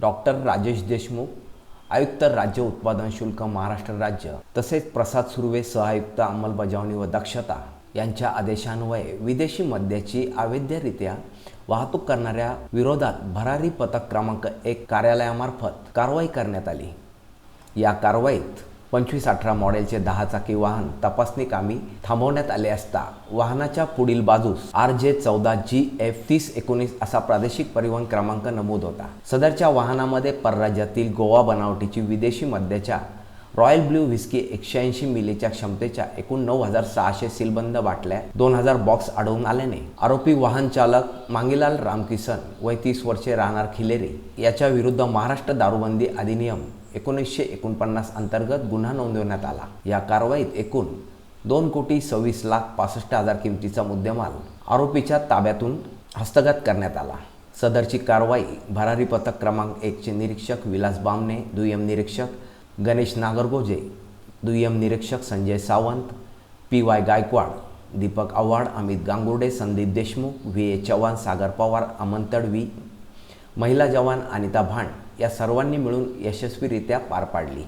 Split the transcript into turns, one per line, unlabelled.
Doctor Rajesh Deshmukh आयुक्त राज्य उत्पादन शुल्क महाराष्ट्र राज्य तसेच प्रसाद सुर्वे सहआयुक्त अंमलबजावणी व दक्षता यांच्या आदेशान्वये विदेशी मद्याची अवैधरित्या वाहतूक करणाऱ्या विरोधात भरारी पथक क्रमांक एक कार्यालयामार्फत कारवाई करण्यात आली. या कारवाईत पंचवीस अठरा मॉडेलचे दहा चाकी वाहन तपासणी कामी थांबवण्यात आले असता वाहनाच्या पुढील बाजूस आर जे चौदा जी एफ तीस एकोणीस असा प्रादेशिक परिवहन क्रमांक नमूद होता. सदरच्या वाहनामध्ये परराज्यातील गोवा बनावटीची विदेशी मद्याच्या रॉयल ब्ल्यू व्हिस्की एकशे ऐंशी मिलीच्या क्षमतेच्या एकूण नऊ हजार सहाशे सीलबंद बाटल्या दोन हजार बॉक्स आढळून आल्याने आरोपी वाहन चालक मांगीलाल रामकिसन वय तीस वर्षे राहणार खिलेरी याच्या विरुद्ध महाराष्ट्र दारूबंदी अधिनियम एकोणीसशे एकोणपन्नास अंतर्गत गुन्हा नोंदवण्यात आला. या कारवाईत एकूण दोन कोटी सव्वीस लाख पासष्ट हजार किमतीचा मुद्देमाल आरोपीच्या ताब्यातून हस्तगत करण्यात आला. सदरची कारवाई भरारी पथक क्रमांक एकचे निरीक्षक विलास बामणे दुय्यम निरीक्षक गणेश नागरगोजे दुय्यम निरीक्षक Sanjay Sawant P Y Gaikwad Deepak Avhad Amit Gangurde Sandeep Deshmukh V A Chavan Sagar Pawar Aman Tadvi महिला जवान अनिता भांड या सर्वांनी मिळून यशस्वीरित्या पार पाडली.